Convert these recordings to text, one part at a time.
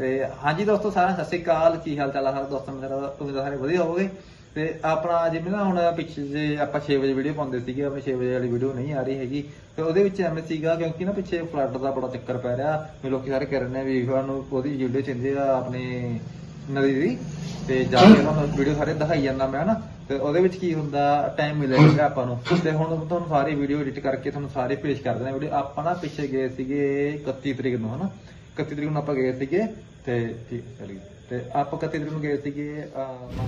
ਤੇ ਹਾਂਜੀ ਦੋਸਤੋ, ਸਾਰਿਆਂ ਸਤਿ ਸ਼੍ਰੀ ਅਕਾਲ। ਕੀ ਹਾਲ ਚਾਲ ਆ ਸਾਰੇ ਦੋਸਤਾਂ ਮੇਰਾ ਉਮੀਦ ਸਾਰੇ ਵਧੀਆ ਹੋਵੋਗੇ। ਤੇ ਆਪਣਾ ਜਿਵੇਂ ਨਾ ਹੁਣ ਪਿੱਛੇ ਜੇ ਆਪਾਂ 6 ਵਜੇ ਵੀਡੀਓ ਪਾਉਂਦੇ ਸੀਗੇ, ਆਪਣੀ 6 ਵਜੇ ਵਾਲੀ ਵੀਡੀਓ ਨਹੀਂ ਆ ਰਹੀ ਹੈਗੀ। ਤੇ ਉਹਦੇ ਵਿੱਚ ਐਵੇਂ ਸੀਗਾ, ਕਿਉਂਕਿ ਨਾ ਪਿੱਛੇ ਫਲੱਡ ਦਾ ਬੜਾ ਚੱਕਰ ਪੈ ਰਿਹਾ। ਵੀ ਲੋਕੀ ਸਾਰੇ ਕਹਿ ਰਹੇ ਨੇ ਵੀ ਸਾਨੂੰ ਉਹਦੀ ਵੀਡੀਓ ਚਿੰਦੇ ਆ ਆਪਣੀ ਨਦੀ ਦੀ। ਤੇ ਜਾ ਕੇ ਤੁਹਾਨੂੰ ਵੀਡੀਓ ਸਾਰੇ ਦਿਖਾਈ ਜਾਂਦਾ ਮੈਂ ਨਾ ਤੇ ਉਹਦੇ ਵਿੱਚ ਕੀ ਹੁੰਦਾ ਟਾਈਮ ਮਿਲੇਗਾ ਆਪਾਂ ਨੂੰ। ਤੇ ਹੁਣ ਤੁਹਾਨੂੰ ਸਾਰੀ ਵੀਡੀਓ ਐਡਿਟ ਕਰਕੇ ਤੁਹਾਨੂੰ ਸਾਰੇ ਪੇਸ਼ ਕਰ ਦਿੰਦੇ ਵੀਡੀਓ ਆਪਾਂ ਨਾ ਪਿੱਛੇ ਗਏ ਸੀਗੇ 31 ਤਰੀਕ ਨੂੰ, ਹਨਾ। 31 ਤਰੀਕ ਨੂੰ ਆਪਾਂ ਗਏ ਸੀਗੇ। ਤੇ ਠੀਕ ਚਲੀ ਤੇ ਆਪਾਂ 31 ਦਿਨ ਨੂੰ ਗਏ ਸੀਗੇ ਅਹ,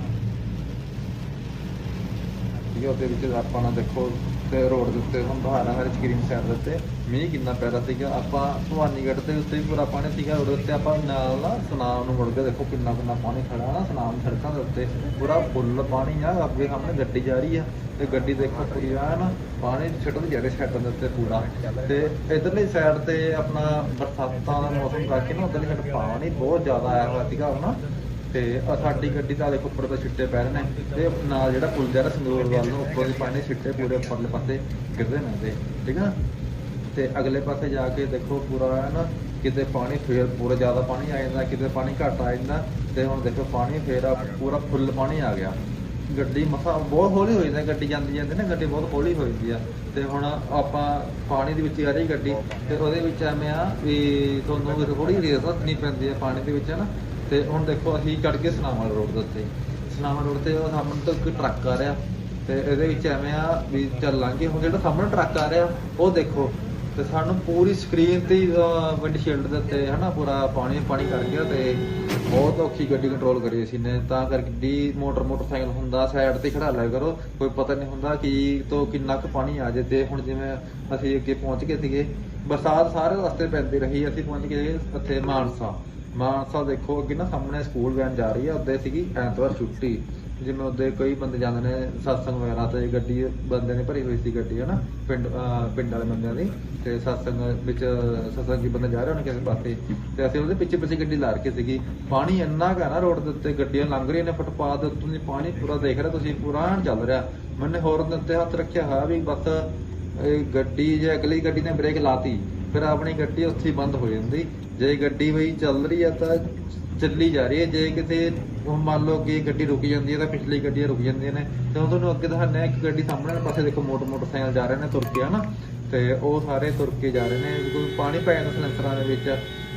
ਠੀਕ ਹੈ ਉਹਦੇ ਵਿੱਚ ਆਪਾਂ ਨਾ ਦੇਖੋ ਤੇ ਰੋਡ ਦੇ ਉੱਤੇ ਹੁਣ ਹਰ ਸਕਰੀਨ ਸਾਈਡ ਦੇ ਉੱਤੇ। ਮੀਂਹ ਕਿੰਨਾ ਪੈ ਰਿਹਾ ਸੀਗਾ। ਆਪਾਂ ਭਵਾਨੀਗੜ੍ਹ ਦੇ ਉੱਤੇ ਵੀ ਪੂਰਾ ਪਾਣੀ ਸੀਗਾ। ਰੋਡ ਉੱਤੇ ਆਪਾਂ ਨਾਲ ਨਾ ਸੁਨਾਮ ਨੂੰ ਮੁੜ ਕੇ ਦੇਖੋ ਕਿੰਨਾ ਕਿੰਨਾ ਪਾਣੀ ਖੜਾ ਨਾ, ਸੁਨਾਮ ਸੜਕਾਂ ਦੇ ਉੱਤੇ। ਪੂਰਾ ਫੁੱਲ ਪਾਣੀ ਆ। ਅੱਗੇ ਸਾਹਮਣੇ ਗੱਡੀ ਜਾ ਰਹੀ ਆ। ਤੇ ਗੱਡੀ ਦੇਖੋ ਪੂਰੀ ਆ ਨਾ ਪਾਣੀ ਛੱਡਣ ਜਾ ਰਿਹਾ ਸਾਈਡਾਂ ਦੇ ਉੱਤੇ ਪੂਰਾ। ਤੇ ਇਧਰਲੀ ਸਾਈਡ ਤੇ ਆਪਣਾ ਬਰਸਾਤਾਂ ਦਾ ਮੌਸਮ ਕਰਕੇ ਨਾ ਉਧਰਲੀ ਸਾਈਡ ਪਾਣੀ ਬਹੁਤ ਜ਼ਿਆਦਾ ਆਇਆ ਹੋਇਆ ਸੀਗਾ ਹੁਣ। ਤੇ ਆਹ ਸਾਡੀ ਗੱਡੀ ਦਾ ਦੇਖੋ ਉੱਪਰ ਤੋਂ ਛਿੱਟੇ ਪੈ ਰਹੇ ਨੇ ਤੇ ਨਾਲ ਜਿਹੜਾ ਪੁਲ ਜਾ ਰਿਹਾ ਸੰਗਰੂਰ ਵੱਲ ਨੂੰ, ਉੱਪਰ ਦੀ ਪਾਣੀ ਛਿੱਟੇ ਪੂਰੇ ਉੱਪਰਲੇ ਪਾਸੇ ਗਿਰਦੇ ਨੇ ਤੇ ਠੀਕ ਆ? ਤੇ ਅਗਲੇ ਪਾਸੇ ਜਾ ਕੇ ਦੇਖੋ ਪੂਰਾ ਹੈ ਨਾ, ਕਿਤੇ ਪਾਣੀ ਫੇਰ ਪੂਰਾ ਜ਼ਿਆਦਾ ਪਾਣੀ ਆ ਜਾਂਦਾ, ਕਿਤੇ ਪਾਣੀ ਘੱਟ ਆ ਜਾਂਦਾ ਤੇ ਹੁਣ ਦੇਖੋ ਪਾਣੀ ਫੇਰ ਆ ਪੂਰਾ ਫੁੱਲ ਪਾਣੀ ਆ ਗਿਆ। ਗੱਡੀ ਮਸਾ ਬਹੁਤ ਹੌਲੀ ਹੋ ਜਾਂਦੀ ਗੱਡੀ ਜਾਂਦੀ ਜਾਂਦੀ ਨਾ ਗੱਡੀ ਬਹੁਤ ਹੌਲੀ ਹੋ ਜਾਂਦੀ ਆ। ਤੇ ਹੁਣ ਆਪਾਂ ਪਾਣੀ ਦੇ ਵਿੱਚ ਆ ਰਹੀ ਗੱਡੀ ਤੇ ਉਹਦੇ ਵਿੱਚ ਐਵੇਂ ਆ ਵੀ ਤੁਹਾਨੂੰ ਵੀ ਥੋੜੀ ਰੇਸ ਨਹੀਂ ਪੈਂਦੀ ਆ ਪਾਣੀ ਦੇ ਵਿੱਚ, ਹੈ ਨਾ? ਤੇ ਹੁਣ ਦੇਖੋ ਅਸੀਂ ਚੜ ਕੇ ਸਨਾਮਲ ਰੋਡ ਦੇ ਉੱਤੇ। ਸਨਾਮਲ ਰੋਡ ਤੇ ਉਹ ਸਾਹਮਣੇ ਤੋਂ ਇੱਕ ਟਰੱਕ ਆ ਰਿਹਾ ਤੇ ਇਹਦੇ ਵਿੱਚ ਐਵੇਂ ਆ ਵੀ ਚੱਲਾਂਗੇ। ਹੁਣ ਜਿਹੜਾ ਸਾਹਮਣੇ ਟਰੱਕ ਆ ਰਿਹਾ, ਉਹ ਦੇਖੋ ਤੇ ਸਾਨੂੰ ਪੂਰੀ ਸਕਰੀਨ ਤੇ ਵਿੰਡਸ਼ੀਲਡ ਦੇ ਉੱਤੇ ਹਨਾ ਪੂਰਾ ਪਾਣੀ ਪਾਣੀ ਕਰ ਗਿਆ ਤੇ ਬਹੁਤ ਔਖੀ ਗੱਡੀ ਕੰਟਰੋਲ ਕਰੀ ਅਸੀਂ ਨੇ। ਤਾਂ ਕਰਕੇ ਗੱਡੀ ਮੋਟਰ, ਮੋਟਰਸਾਈਕਲ ਹੁੰਦਾ ਸਾਈਡ ਤੇ ਖੜਾ ਲਿਆ ਕਰੋ। ਕੋਈ ਪਤਾ ਨਹੀਂ ਹੁੰਦਾ ਕਿ ਤੋਂ ਕਿੰਨਾ ਕੁ ਪਾਣੀ ਆ ਜੇ ਤੇ ਹੁਣ ਜਿਵੇਂ ਅਸੀਂ ਅੱਗੇ ਪਹੁੰਚ ਗਏ ਸੀਗੇ, ਬਰਸਾਤ ਸਾਰੇ ਰਸਤੇ ਪੈਂਦੀ ਰਹੀ, ਅਸੀਂ ਪਹੁੰਚ ਗਏ ਉੱਥੇ ਮਾਨਸਾ। ਮਾਨਸਾ ਦੇਖੋ, ਅੱਗੇ ਨਾ ਸਾਹਮਣੇ ਸਕੂਲ ਵੈਨ ਜਾ ਰਹੀ ਆ ਉੱਦੇ ਸੀਗੀ ਐਤਵਾਰ ਛੁੱਟੀ। ਜਿਵੇਂ ਉਹਦੇ ਕਈ ਬੰਦੇ ਜਾਂਦੇ ਨੇ, satsang ਵਗੈਰਾ ਤੇ ਗੱਡੀ, ਬੰਦੇ ਨੇ ਭਰੀ ਹੋਈ ਸੀ ਗੱਡੀ, ਹਨਾ? ਪਿੰਡ ਪਿੰਡ ਵਾਲੇ ਬੰਦਿਆਂ ਦੀ। ਤੇ satsang ਵਿੱਚ, satsang ਦੀ ਬੰਦੇ ਜਾ ਰਹੇ ਹੋਣੇ ਕਿਸੇ ਪਾਸੇ ਤੇ ਅਸੀਂ ਉਹਦੇ ਪਿੱਛੇ ਪਿੱਛੇ ਗੱਡੀ ਲਾ ਰੱਖੀ ਸੀਗੀ। ਪਾਣੀ ਇੰਨਾ ਕੁ ਨਾ ਰੋਡ ਦੇ ਉੱਤੇ, ਗੱਡੀਆਂ ਲੰਘ ਰਹੀਆਂ ਨੇ ਫੁੱਟਪਾਥ ਦੇ ਉੱਤੋਂ ਪਾਣੀ ਪੂਰਾ ਦੇਖ ਰਿਹਾ ਤੁਸੀਂ ਪੂਰਾ ਚੱਲ ਰਿਹਾ। ਮੈਨੇ ਹੋਰ ਦੇ ਉੱਤੇ ਹੱਥ ਰੱਖਿਆ ਹੋਇਆ ਵੀ ਬਸ ਗੱਡੀ ਜੇ ਅਗਲੀ ਗੱਡੀ ਨੇ ਬ੍ਰੇਕ ਲਾਤੀ। ਫਿਰ ਆਪਣੀ ਗੱਡੀ ਉੱਥੇ ਹੀ ਬੰਦ ਹੋ ਜਾਂਦੀ। ਜੇ ਗੱਡੀ ਬਈ ਚੱਲ ਰਹੀ ਆ ਤਾਂ ਚੱਲੀ ਜਾ ਰਹੀ ਹੈ ਜੇ ਕਿਤੇ ਹੁਣ ਮੰਨ ਲਓ ਕਿ ਗੱਡੀ ਰੁਕ ਜਾਂਦੀ ਹੈ ਤਾਂ ਪਿਛਲੀ ਗੱਡੀਆਂ ਰੁਕ ਜਾਂਦੀਆਂ ਨੇ। ਤੇ ਉਹ ਤੁਹਾਨੂੰ ਅੱਗੇ ਦਿਖਾਉਂਦੇ ਆ ਇੱਕ ਗੱਡੀ ਸਾਹਮਣੇ ਵਾਲੇ ਪਾਸੇ ਦੇਖੋ ਮੋਟਰ ਮੋਟਰਸਾਈਕਲ ਜਾ ਰਹੇ ਨੇ, ਤੁਰ ਕੇ, ਹਨਾ? ਤੇ ਉਹ ਸਾਰੇ ਤੁਰ ਕੇ ਜਾ ਰਹੇ ਨੇ। ਕੋਈ ਪਾਣੀ ਪੈ ਜਾਂਦਾ ਸਲੈਂਸਰਾਂ ਦੇ ਵਿੱਚ।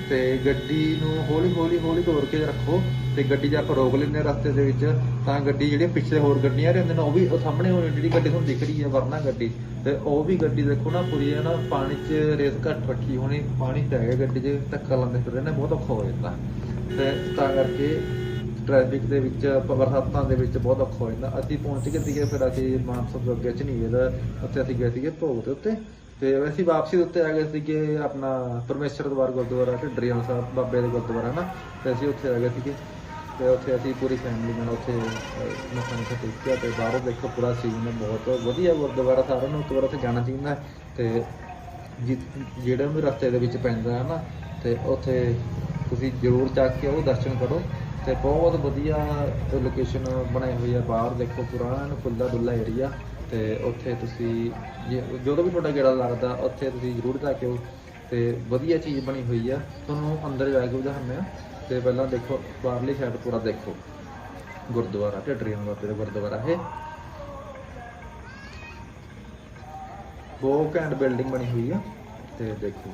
ਤੇ ਗੱਡੀ ਨੂੰ ਹੌਲੀ ਹੌਲੀ ਹੌਲੀ ਤੋਰ ਕੇ ਰੱਖੋ। ਤੇ ਗੱਡੀ ਜੇ ਆਪਾਂ ਰੋਕ ਲੈਂਦੇ ਹਾਂ ਰਸਤੇ ਦੇ ਵਿੱਚ, ਤਾਂ ਗੱਡੀ ਜਿਹੜੀ ਪਿੱਛੇ ਹੋਰ ਗੱਡੀਆਂ ਰਹਿੰਦੀਆਂ ਨੇ ਉਹ ਵੀ, ਉਹ ਸਾਹਮਣੇ ਹੋਣੀ ਜਿਹੜੀ ਗੱਡੀ ਤੁਹਾਨੂੰ ਦਿਖ ਰਹੀ ਹੈ ਵਰਨਾ ਗੱਡੀ। ਤੇ ਉਹ ਵੀ ਗੱਡੀ ਦੇਖੋ ਨਾ ਪੂਰੀ ਹੈ ਨਾ ਪਾਣੀ 'ਚ ਰੇਸ ਘੱਟ ਰੱਖੀ ਹੋਣੀ, ਪਾਣੀ ਪੈ ਗਿਆ ਗੱਡੀ 'ਚ, ਧੱਕਾ ਲਾਉਂਦੇ ਫਿਰ ਨੇ, ਬਹੁਤ ਔਖਾ ਹੋ ਜਾਂਦਾ। ਤੇ ਤਾਂ ਕਰਕੇ ਟ੍ਰੈਫਿਕ ਦੇ ਵਿੱਚ ਬਰਸਾਤਾਂ ਦੇ ਵਿੱਚ ਬਹੁਤ ਔਖਾ ਹੋ ਜਾਂਦਾ। ਅਸੀਂ ਪਹੁੰਚ ਗਏ ਸੀਗੇ ਫਿਰ ਅਸੀਂ ਮਾਨਸਾ ਤੋਂ ਅੱਗੇ ਦਾ, ਉੱਥੇ ਅਸੀਂ ਗਏ ਸੀਗੇ ਭੋਗ ਦੇ ਉੱਤੇ। ਤੇ ਅਸੀਂ ਵਾਪਸੀ ਦੇ ਉੱਤੇ ਆ ਗਏ ਸੀਗੇ ਆਪਣਾ ਪਰਮੇਸ਼ਰ ਦਵਾਰ ਗੁਰਦੁਆਰਾ ਢੱਡਰੀਆਂ ਸਾਹਿਬ ਬਾਬੇ ਦੇ ਗੁਰਦੁਆਰਾ ਨਾ ਤੇ ਅਸੀਂ ਉੱਥੇ ਆ ਗਏ ਸੀਗੇ। ਤੇ ਉੱਥੇ ਅਸੀਂ ਪੂਰੀ ਫੈਮਿਲੀ ਨਾਲ ਉੱਥੇ ਅਹ, ਮੱਥਾ ਮੁੱਥਾ ਟੇਕਿਆ ਤੇ ਬਾਹਰੋਂ ਦੇਖੋ ਪੂਰਾ ਸੀਨ ਬਹੁਤ ਵਧੀਆ ਗੁਰਦੁਆਰਾ ਸਾਰਿਆਂ ਨੂੰ ਇੱਕ ਵਾਰ ਉੱਥੇ ਜਾਣਾ ਚਾਹੀਦਾ ਹੈ ਤੇ ਜਿ- ਜਿਹੜਾ ਵੀ ਰਸਤੇ ਦੇ ਵਿੱਚ ਪੈਂਦਾ ਹੈ ਨਾ ਤੇ ਉੱਥੇ ਤੁਸੀਂ ਜ਼ਰੂਰ ਜਾ ਕੇ ਉਹ ਦਰਸ਼ਨ ਕਰੋ ਤੇ ਬਹੁਤ ਵਧੀਆ ਲੋਕੇਸ਼ਨ ਬਣਾਈ ਹੋਈ ਹੈ ਬਾਹਰ ਦੇਖੋ ਪੁਰਾਣਾ ਖੁੱਲਾ ਡੁੱਲਾ ਏਰੀਆ ਤੇ ਉੱਥੇ ਤੁਸੀਂ ਜੇ- ਜਦੋਂ ਵੀ ਤੁਹਾਡਾ ਗੇੜਾ ਲੱਗਦਾ ਉੱਥੇ ਤੁਸੀਂ ਜ਼ਰੂਰ ਜਾ ਕੇ ਆਓ ਤੇ ਵਧੀਆ ਚੀਜ਼ ਬਣੀ ਹੋਈ ਆ ਤੁਹਾਨੂੰ ਅੰਦਰ ਜਾ ਕੇ ਦਿਖਾਉਂਦੇ ਆ। ਤੇ ਪਹਿਲਾਂ ਦੇਖੋ, ਬਾਹਰਲੀ ਸਾਈਡ ਪੂਰਾ ਦੇਖੋ। ਗੁਰਦੁਆਰਾ ਢੱਡਰੀਆਂ ਬਾਬੇ ਦਾ ਗੁਰਦੁਆਰਾ ਹੈ ਬਹੁਤ ਘੈਂਟ ਬਿਲਡਿੰਗ ਬਣੀ ਹੋਈ ਆ। ਤੇ ਦੇਖੋ।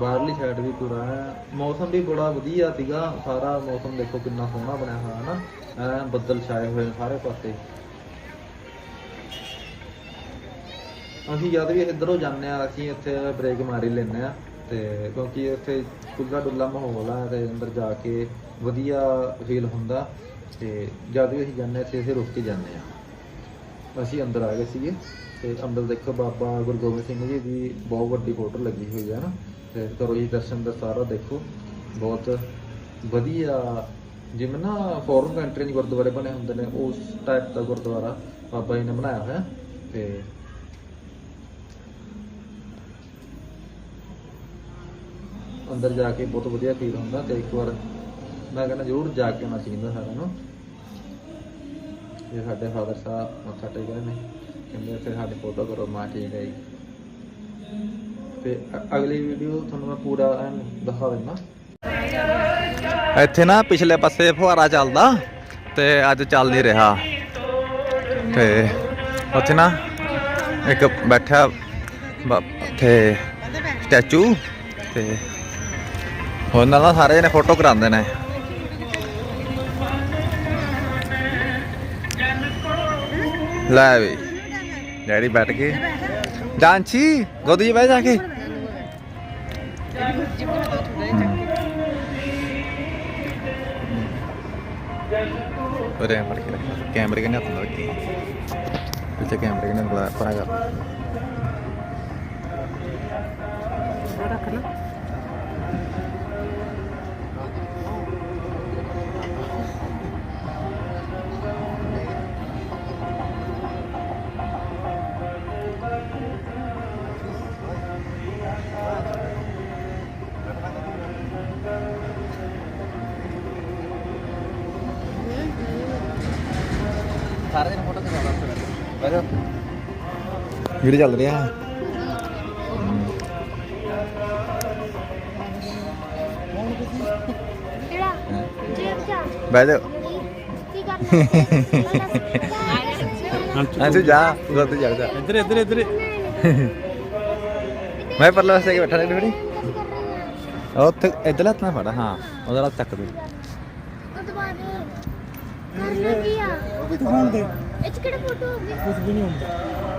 ਬਾਹਰਲੀ ਸਾਈਡ ਵੀ ਪੂਰਾ ਹੈ ਮੌਸਮ ਵੀ ਬੜਾ ਵਧੀਆ ਸੀਗਾ। ਸਾਰਾ ਮੌਸਮ ਦੇਖੋ ਕਿੰਨਾ ਸੋਹਣਾ ਬਣਿਆ ਹੋਇਆ ਹੈ ਨਾ। ਐ ਬੱਦਲ ਛਾਏ ਹੋਏ ਨੇ ਸਾਰੇ ਪਾਸੇ। ਅਸੀਂ ਜਦ ਵੀ ਇੱਧਰੋਂ ਜਾਂਦੇ ਆ, ਅਸੀਂ ਇੱਥੇ ਬ੍ਰੇਕ ਮਾਰੀ ਲੈਂਦੇ ਆ। ਤੇ ਕਿਉਂਕਿ ਇੱਥੇ ਖੁੱਲਾ ਡੁੱਲਾ ਮਾਹੌਲ ਆ ਤੇ ਅੰਦਰ ਜਾ ਕੇ ਵਧੀਆ ਫੀਲ ਹੁੰਦਾ ਤੇ ਜਦ ਵੀ ਅਸੀਂ ਜਾਂਦੇ ਇੱਥੇ ਅਸੀਂ ਰੁਕ ਕੇ ਜਾਂਦੇ ਆ ਅਸੀਂ ਅੰਦਰ ਆ ਗਏ ਸੀਗੇ ਤੇ ਅੰਦਰ ਦੇਖੋ ਬਾਬਾ ਗੁਰੂ ਗੋਬਿੰਦ ਸਿੰਘ ਜੀ ਦੀ ਬਹੁਤ ਵੱਡੀ ਫੋਟੋ ਲੱਗੀ ਹੋਈ ਹੈ ਨਾ। ਤੇ ਕਰੋ ਜੀ ਦਰਸ਼ਨ ਦਾ ਸਾਰਾ ਦੇਖੋ। ਬਹੁਤ ਵਧੀਆ ਜਿਵੇਂ ਨਾ ਫੋਰਨ ਕੰਟਰੀ ਦੇ ਗੁਰਦੁਆਰੇ ਬਣੇ ਹੁੰਦੇ ਨੇ, ਉਸ ਟਾਈਪ ਦਾ ਗੁਰਦੁਆਰਾ ਬਾਬਾ ਜੀ ਨੇ ਬਣਾਇਆ ਹੋਇਆ। ਤੇ ਅੰਦਰ ਜਾ ਕੇ ਬਹੁਤ ਵਧੀਆ ਫੀਲ ਹੁੰਦਾ ਤੇ ਇੱਕ ਵਾਰ ਮੈਂ ਕਹਿੰਦਾ ਜ਼ਰੂਰ ਜਾ ਕੇ ਆਉਣਾ ਚਾਹੀਦਾ ਸਾਰਿਆਂ ਨੂੰ। ਇਹ ਸਾਡੇ ਫਾਦਰ ਸਾਹਿਬ ਮੱਥਾ ਟੇਕ ਰਹੇ ਨੇ, ਕਹਿੰਦੇ ਫਿਰ ਸਾਡੀ ਫੋਟੋ ਕਰੋ, ਮਾਂ ਠੀਕ ਹੈ ਤੇ ਅਗਲੀ ਵੀਡੀਓ ਤੁਹਾਨੂੰ ਮੈਂ ਪੂਰਾ ਐਨ ਦਿਖਾ ਦਿੰਦਾ। ਇੱਥੇ ਨਾ ਪਿਛਲੇ ਪਾਸੇ ਫੁਹਾਰਾ ਚੱਲਦਾ ਤੇ ਅੱਜ ਚੱਲ ਨਹੀਂ ਰਿਹਾ। ਤੇ ਉੱਥੇ ਨਾ ਇੱਕ ਬੈਠਾ ਬ- ਸਟੈਚੂ ਤੇ ਉਹਨਾਂ ਨਾਲ ਸਾਰੇ ਜਣੇ ਫੋਟੋ ਕਰਾਉਂਦੇ ਨੇ। ਲੈ ਵੀ। ਡੈਡੀ ਬੈਠ ਕੇ ਜਾਂਚੀ ਗੋਦੀ 'ਚ ਬਹਿ ਜਾ ਕੇ। ਉਰੇ ਫੜ ਕੇ ਰੱਖ। ਕੈਮਰੇ ਕਨੇ ਹੱਥ ਨਾਲ ਵੀਡੀਓ ਚੱਲ ਰਿਹਾ। ਹੈ ਬਹਿ ਜਾ। ਕੀ ਕਰਨਾ? ਅੰਸ਼ੂ ਜਾ ਗੋਦੀ ਚੜ ਜਾ। ਇੱਧਰ ਇੱਧਰ ਇੱਧਰ। ਮੈਂ ਪਰਲੇ ਪਾਸੇ ਕੇ ਬੈਠਾ ਨੇ ਥੋੜੀ ਉੱਥੇ ਇੱਧਰ ਹੱਥ ਨਾਲ ਫੜ ਹਾਂ ਉਹਦਾ ਹੱਥ ਚੱਕ ਦੇ ਉਹ ਤੋਂ ਕਰਨਾ ਕੀ ਆ? ਦਿਖਾਉਣ ਦੇ ਇਹ ਕਿਹੜਾ ਫੋਟੋ ਹੋ ਗਈ ਕੁਝ ਵੀ ਨਹੀਂ ਹੁੰਦਾ।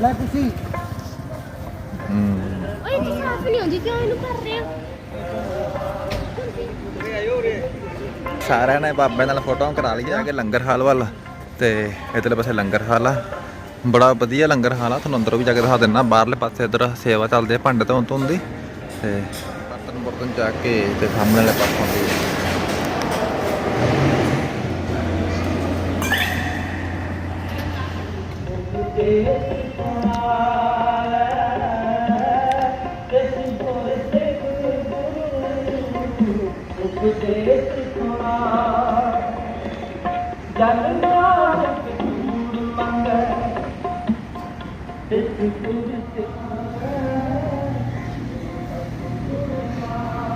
ਲੈ ਤੁਸੀਂ ਹੂੰ। ਓਏ ਇਹ ਸਾਫ਼ ਨਹੀਂ ਹੁੰਦੀ ਕਿਉਂ ਇਹਨੂੰ ਕਰ ਰਹੇ ਹੋ? ਸਾਰਿਆਂ ਨੇ ਬਾਬੇ ਨਾਲ ਫੋਟੋਆਂ ਕਰਾ ਲਈਆਂ ਕਿ ਲੰਗਰ ਹਾਲ ਵੱਲ ਤੇ ਇਧਰਲੇ ਪਾਸੇ ਲੰਗਰ ਹਾਲ ਆ। ਬੜਾ ਵਧੀਆ ਲੰਗਰ ਹਾਲ ਆ ਤੁਹਾਨੂੰ ਅੰਦਰੋਂ ਵੀ ਜਾ ਕੇ ਦਿਖਾ ਦਿੰਨਾ ਬਾਹਰਲੇ ਪਾਸੇ ਇਧਰ ਸੇਵਾ ਚੱਲਦੀ ਆ ਭਾਂਡੇ ਧੋਣ ਧੋਣ ਦੀ ਤੇ ਬਰਤਨ ਬਰਤਨ ਜਾ ਕੇ ਤੇ ਸਾਹਮਣੇ ਵਾਲੇ ਪਾਸੋਂ ਦੀ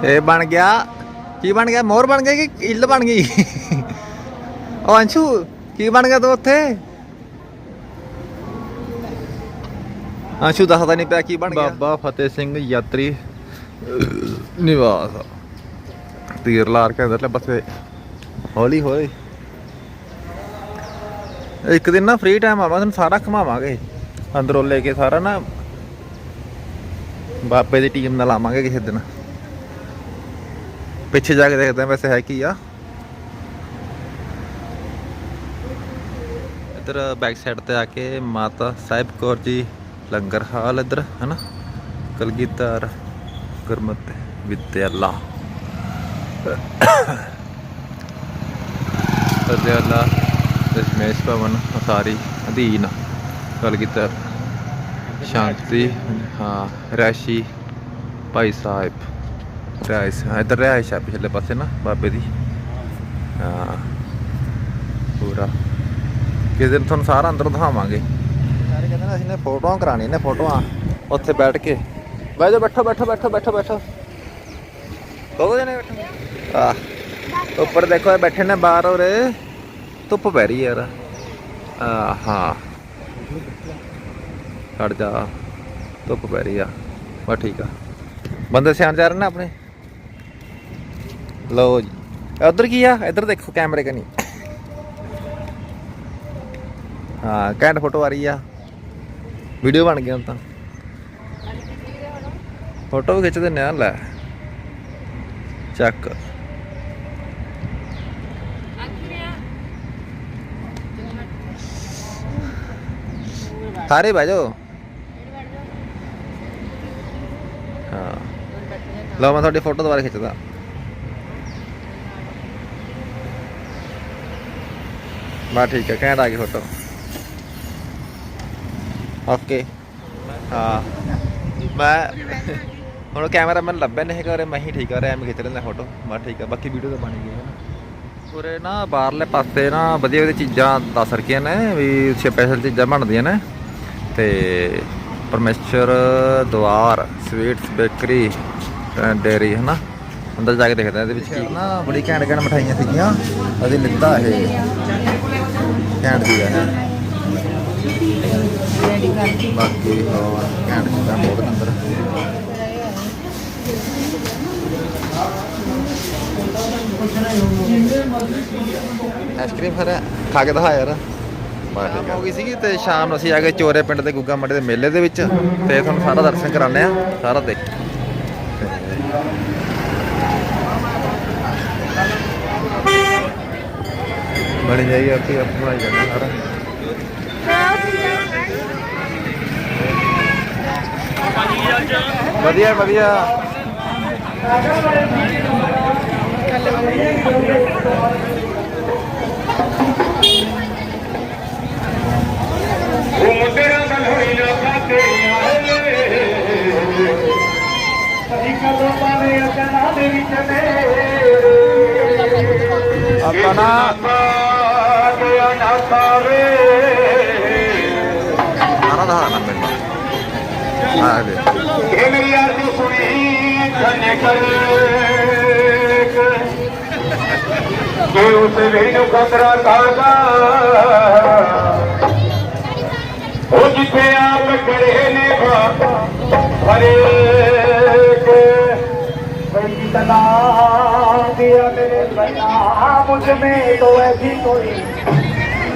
ਇਹ ਬਣ ਗਿਆ। ਕੀ ਬਣ ਗਿਆ? ਮੋਰ ਬਣ ਗਿਆ ਕਿ ਇੱਲ ਬਣ ਗਈ? ਉਹ ਅੰਸ਼ੂ, ਕੀ ਬਣ ਗਿਆ ਤੂੰ ਉੱਥੇ? ਅੰਸ਼ੂ ਦੱਸਦਾ ਨਹੀਂ ਪਿਆ ਕੀ ਬਣ ਗਿਆ। ਬਾਬਾ ਫਤਿਹ ਸਿੰਘ ਯਾਤਰੀ, ਨਿਵਾਸ। ਤੀਰ ਲਾਰ ਕੇ ਅੰਦਰਲੇ ਪਾਸੇ ਹੌਲੀ ਹੌਲੀ। ਇੱਕ ਦਿਨ ਨਾ ਫ੍ਰੀ ਟਾਈਮ ਆਵਾ ਤੁਹਾਨੂੰ ਸਾਰਾ ਘਮਾਵਾਂਗੇ। ਅੰਦਰੋਂ ਲੈ ਕੇ ਸਾਰਾ ਨਾ ਬਾਬੇ ਦੀ ਟੀਮ ਨਾਲ ਆਵਾਂਗੇ ਕਿਸੇ ਦਿਨ। ਪਿੱਛੇ ਜਾ ਕੇ ਦੇਖਦੇ ਆ ਵੈਸੇ ਹੈ ਕੀ ਆ। ਇੱਧਰ ਬੈਕ ਸਾਈਡ ਤੇ ਆ ਕੇ ਮਾਤਾ ਸਾਹਿਬ ਕੌਰ ਜੀ ਲੰਗਰ ਹਾਲ ਇੱਧਰ, ਹਨਾ? ਕਲਗੀਧਰ, ਗੁਰਮਤਿ ਵਿਦਿਆਲਾ। ਵਿਦਿਆਲਾ ਦਸ਼ਮੇਸ਼ ਭਵਨ ਅਸਾਰੀ ਅਧੀਨ ਕਲਗੀਧਰ। ਸ਼ਾਂਤੀ, ਹਾਂ ਰੈਸ਼ੀ ਭਾਈ ਸਾਹਿਬ। ਰਿਹਾਇਸ਼ ਹਾਂ ਇੱਧਰ ਰਿਹਾਇਸ਼ ਆ ਪਿਛਲੇ ਪਾਸੇ ਨਾ ਬਾਬੇ ਦੀ ਹਾਂ ਪੂਰਾ ਕਿਸੇ ਦਿਨ ਤੁਹਾਨੂੰ ਸਾਰਾ ਅੰਦਰ ਦਿਖਾਵਾਂਗੇ ਸਾਰੇ ਕਹਿੰਦੇ ਨੇ ਅਸੀਂ ਨੇ ਫੋਟੋਆਂ ਕਰਾਣੀਆਂ ਨੇ ਫੋਟੋਆਂ ਉੱਥੇ ਬੈਠ ਕੇ ਬਹਿ ਜਾ ਬੈਠੋ ਬੈਠੋ ਬੈਠੋ ਬੈਠੋ ਬੈਠੋ ਕਹੋ ਜਣੇ ਬੈਠੋ ਆ ਉੱਪਰ ਦੇਖੋ ਬੈਠੇ ਨੇ ਬਾਹਰ ਉਰੇ ਧੁੱਪ ਪੈ ਰਹੀ ਯਾਰ ਆ ਹਾਂ ਖੜ ਜਾ ਧੁੱਪ ਪੈ ਰਹੀ ਆ ਬਸ ਠੀਕ ਆ ਬੰਦੇ ਸਿਆਣ ਜਾ ਰਹੇ ਨੇ ਆਪਣੇ ਲਓ ਜੀ। ਉਧਰ ਕੀ ਆ? ਇੱਧਰ ਦੇਖੋ, ਕੈਮਰੇ ਕਨੀ। ਹਾਂ ਕੈਂਟ ਫੋਟੋ ਆ ਰਹੀ ਆ। ਵੀਡੀਓ ਬਣ ਗਈ ਹੁਣ ਤਾਂ। ਫੋਟੋ ਵੀ ਖਿੱਚ ਦਿੰਨੇ ਆ, ਲੈ। ਚੱਕ। ਸਾਰੇ ਬਹਿ ਜਾਓ। ਹਾਂ। ਲਓ, ਮੈਂ ਤੁਹਾਡੀ ਫੋਟੋ ਦੁਬਾਰਾ ਖਿੱਚਦਾ। ਬਾ ਠੀਕ ਹੈ ਘੈਂਟ ਆ ਗਈ ਫੋਟੋ। ਓਕੇ। ਹਾਂ। ਮੈਂ ਹੁਣ ਕੈਮਰਾਮੈਨ ਲੱਭਿਆ ਨਹੀਂ ਕਰੇ ਮੈਂ ਹੀ ਠੀਕ ਆ ਰਿਹਾ ਐਵੇਂ ਖਿੱਚ ਲੈਂਦਾ ਫੋਟੋ। ਬਸ ਠੀਕ ਆ, ਬਾਕੀ ਵੀਡੀਓ ਤਾਂ ਬਣ ਗਈ ਹੈ ਨਾ। ਉਰੇ ਨਾ ਬਾਹਰਲੇ ਪਾਸੇ ਨਾ ਵਧੀਆ ਵਧੀਆ ਚੀਜ਼ਾਂ ਦੱਸ ਰੱਖੀਆਂ ਨੇ ਵੀ ਸਪੈਸ਼ਲ ਚੀਜ਼ਾਂ ਬਣਦੀਆਂ ਨੇ। ਤੇ ਪਰਮੇਸ਼ਰ ਦਵਾਰ ਸਵੀਟਸ ਬੇਕਰੀ ਡੇਰੀ ਹਨਾ? ਅੰਦਰ ਜਾ ਕੇ ਦੇਖਦੇ ਆ ਇਹਦੇ ਵਿੱਚ ਕੀ ਨਾ ਬੜੀ ਘੈਂਟ ਘੈਂਟ ਮਠਾਈਆਂ ਸੀਗੀਆਂ। ਅਸੀਂ ਲਿੱਤਾ ਇਹ। ਘੈਂਟ ਦੀ ਹੈ ਬਾਕੀ, ਹੋਰ, ਘੈਂਟ ਦਾ ਬਹੁਤ ਨੇ ਆਈਸਕ੍ਰੀਮ ਫਿਰ ਖਾ ਕੇ ਦਿਖਾ ਯਾਰ। ਬਸ ਹੋ ਗਈ ਸੀਗੀ ਤੇ ਸ਼ਾਮ ਨੂੰ ਅਸੀਂ ਆ ਗਏ ਚੋਰੇ ਪਿੰਡ ਦੇ ਗੁੱਗਾ ਮੰਡੇ ਦੇ ਮੇਲੇ ਦੇ ਵਿੱਚ। ਤੇ ਤੁਹਾਨੂੰ ਸਾਰਾ ਦਰਸ਼ਨ ਕਰਾਉਂਦੇ ਆ। ਸਾਰਾ ਦੇਖ। ਬਣੀ ਜਾਏਗੀ ਆਪੀ ਆਪਣਾ ਹੀ ਜਾਣਾ ਸਾਰਾ। ਵਧੀਆ ਵਧੀਆ। ਉਹ ਤੇਰਾ ਗੱਲ ਹੋਈ ਨਾ ਖਾਤੇ ਆਏ ਅਸੀਂ ਕਦੋਂ ਪਾਵੇ ਅਚਨਾ ਦੇ ਵਿੱਚ ਨਾ ਗਿਆ ਨਾ ਪਾਵੇ ਸਾਰਾ ਦਿਖਾਣਾ ਪੈਂਦਾ ਆ ਦੇ ਇਹ ਮੇਰੀ ਅਰਜ਼ੀ ਸੁਣੀ ਧੰਨੇ ਕਰ ਕਿ ਉਸ ਨੂੰ ਖਤਰਾ ਕਾਗਾ ਉਹ ਜਿੱਥੇ ਆਪ ਖੜੇ ਨੇ ਹਰੇ ਕੇ ਬਈ ਤਲਾ ਦਿਆ ਮੇਰੇ ਬਨਾ ਮੁਝ ਮੇ ਤੋ ਐਸੀ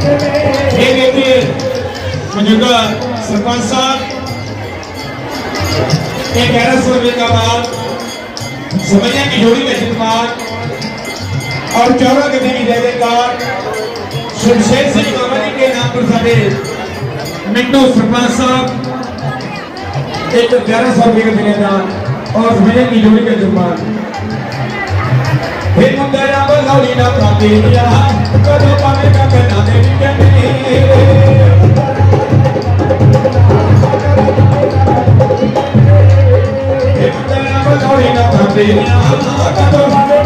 एक येथील बुज़ुर्ग सरपंच साहब एक ग्यारह सौ रुपये का माल और चौरा गति की जयकार सुरशेर सिंह बाबा के नाम पर साढ़े मिंटू सरपंच साहब एक ग्यारह सौ रुपये का मिलेगा और समझिए किशोरी का जुर्मान ਇਹ ਮੁੰਦਰਾ ਬਲੌਰੀ ਨਾ ਪਾਉਂਦੀ ਆ ਕਦੋਂ ਪਾਵੇਂ ਕੰਨਾਂ ਦੇ ਵੀ ਕੰਨੀ ਇਹ ਮੁੰਦਰਾ ਬਲੌਰੀ ਨਾ ਪਾਉਂਦੀ ਆ ਕਦੋਂ ਪਾਵੇਂ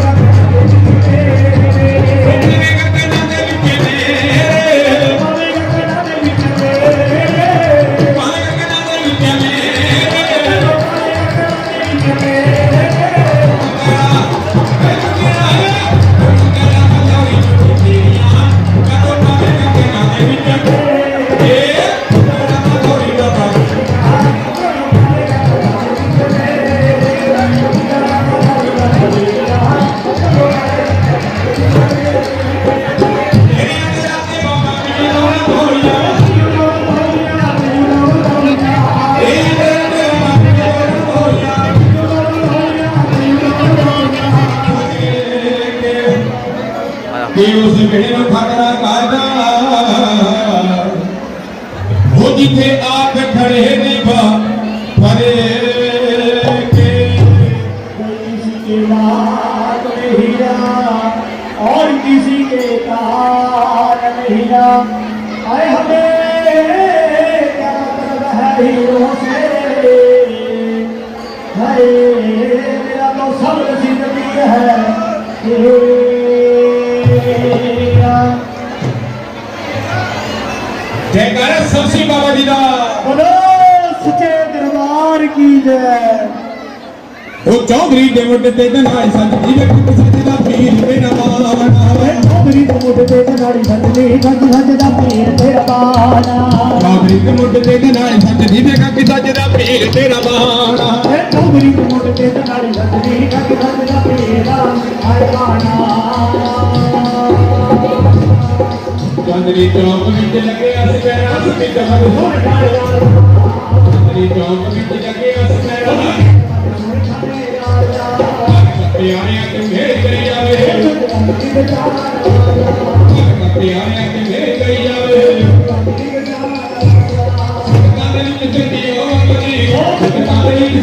ਨਾਰ ਮਹੀਨਾ ਆਏ ਹਮੇ ਕਿਆ ਮਤਲਬ ਹੈ ਹੀਰੋ ਸੇ ਹਰੇ ਮੇਰਾ ਤਾਂ ਸਭ ਜ਼ਿੰਦਗੀ ਹੈ ਜੈਕਾਰਾ ਸਬਸੀ ਬਾਬਾ ਜੀ ਦਾ। ਬੋਲੋ ਸੱਚੇ ਦਰਬਾਰ ਕੀ ਜੈ। ਉਹ ਚੌਧਰੀ ਦੇ ਮੁੰਡੇ ਤੇ ਦਨਾਈ ਸੱਚ ਦੀ ਵੇਖੀ ਕਿਸੇ ਦਾ ਪੀਰ ਬੇਨਮਾਨ ਮੁੱਢ ਤੇ ਕਨਾੜੀ ਸੱਜਣੀ ਸੱਜ ਸੱਜ ਦਾ ਪੀਰ ਤੇਰਾ ਬਾਣਾ। ਚੌਧਰੀ ਦੇ ਮੁੰਡੇ ਤੇ ਸੰਤ ਜੀ ਵੇ ਕਿ ਸੱਜ ਦਾ ਪੀਰ ਤੇਰਾ ਬਾਣਾ। ਏ ਚੌਧਰੀ ਦੇ ਮੁੱਢ ਤੇ ਕਨਾੜੀ ਸੱਜਣੀ ਸੱਜ ਸੱਜ ਦਾ ਪੀਰ ਆਏ ਬਾਣਾ। ਚੰਦਰੀ ਚੌਂਕ ਵਿੱਚ ਲੱਗੇ ਅਸ ਪੈਰਾਂ ਸੁਣੀ ਜਮਨ ਚੰਦਰੀ ਚੌਂਕ ਵਿੱਚ ਲੱਗੇ ਅਸ ਪੈਰਾਂ ਪਿਆਰਿਆਂ ਤੇ ਮੇਰ ਕਰੀ ਜਾਵੇ ਪਿਆਰਿਆਂ ਤੇ ਮੇਰ ਕਰੀ ਜਾਵੇ ਕਾਦੇ ਵਿੱਚ ਚੰਦੀ ਹੋ ਕਰੀ ਕਾਦੇ ਵਿੱਚ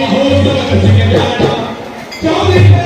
ਆਹੋ ਸਿੰਘ ਜਾਣਾ ਚੌਧਰੀ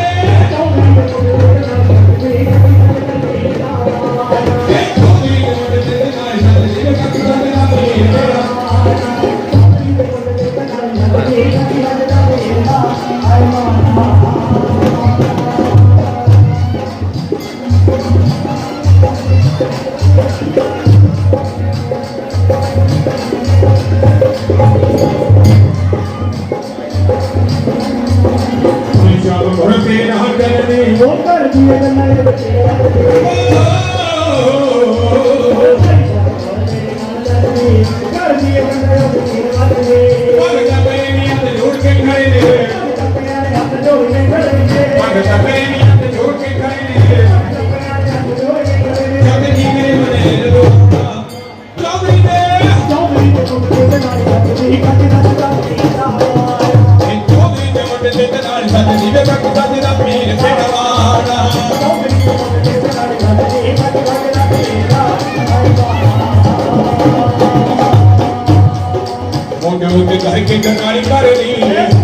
ਮੋਢੇ ਉੱਤੇ ਧਰ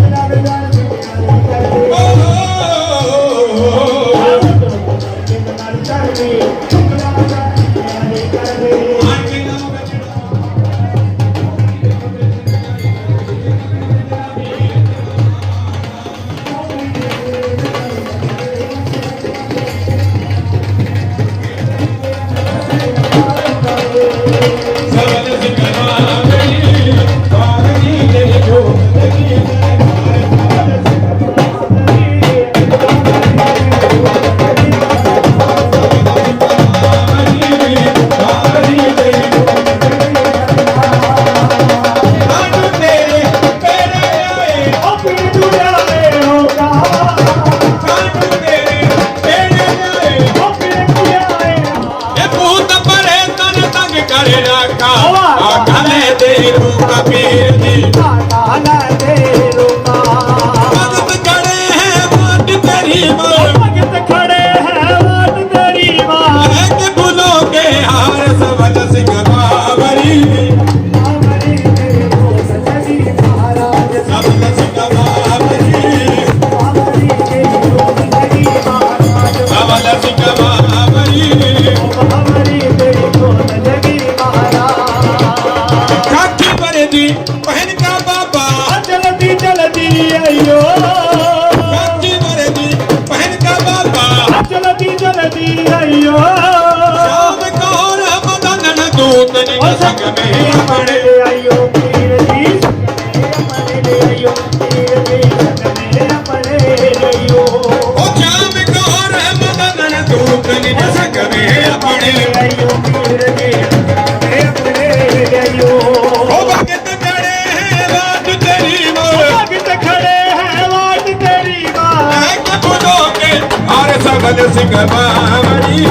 ਹਾਰ ਸਿੰਘ ਬਾਬਰੀ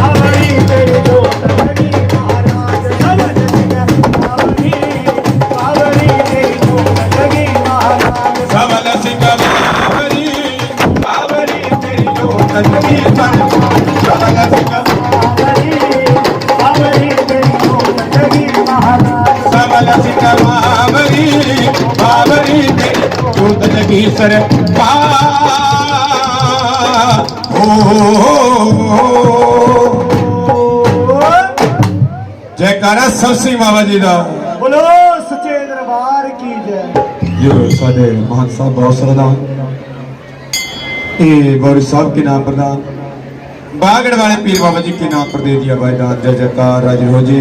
ਆਵਰੀ ਤੇਰੀ ਜੋਤ ਮਹਾਰਾਜ ਸਬਦ ਸਿੰਘ ਆਵਰੀ ਆਵਰੀ ਤੇਰੀ ਜੋਤ ਮਹਾਰਾਜ ਸਬਦ ਸਿੰਘ ਬਾਬਰੀ ਬਾਬਰੀ ਤੇਰੀ ਜੋਤ ਲਗੀ ਤਨ ਸਬਦ ਸਿੰਘ ਤੇਰੀ ਜੋਤ ਮਹਾਰਾਜ ਸਬਲ ਸਿੰਘ ਬਾਬਰੀ ਬਾਬਰੀ ਤੇਰੀ ਜੋਤ ਲਗੀ ਸਰ નાના સરસિંહ બાબાજીના બોલો સચે દરબાર કી જય जो ਸਾਡੇ महान साहब बहुत ਦਾ ਇਹ ਬੌਰੀ ਸਾਹਿਬ ਕੇ ਨਾਮ ਪ੍ਰਦਾਨ बागड़ वाले पीर बाबा जी के नाम पर दे दिया भाई दान जय जयकार राज हो जी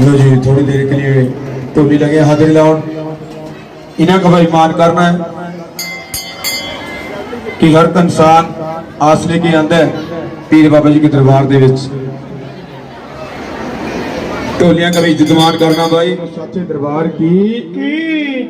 लो जी थोड़ी देर के लिए टोली लगे हाजिर लाउन इन्हें का भाई मान करना है। ਕਿ ਹਰ ਇਨਸਾਨ ਆਸਰੇ ਲੈ ਕੇ ਆਂਦਾ ਪੀਰ ਬਾਬਾ ਜੀ ਦੇ ਦਰਬਾਰ ਦੇ ਵਿੱਚ। ਢੋਲੀਆਂ ਕਵੀ ਜਦਮਾਨ ਕਰਨਾ ਬਾਈ। ਸੱਚੇ ਦਰਬਾਰ ਕੀ? ਕੀ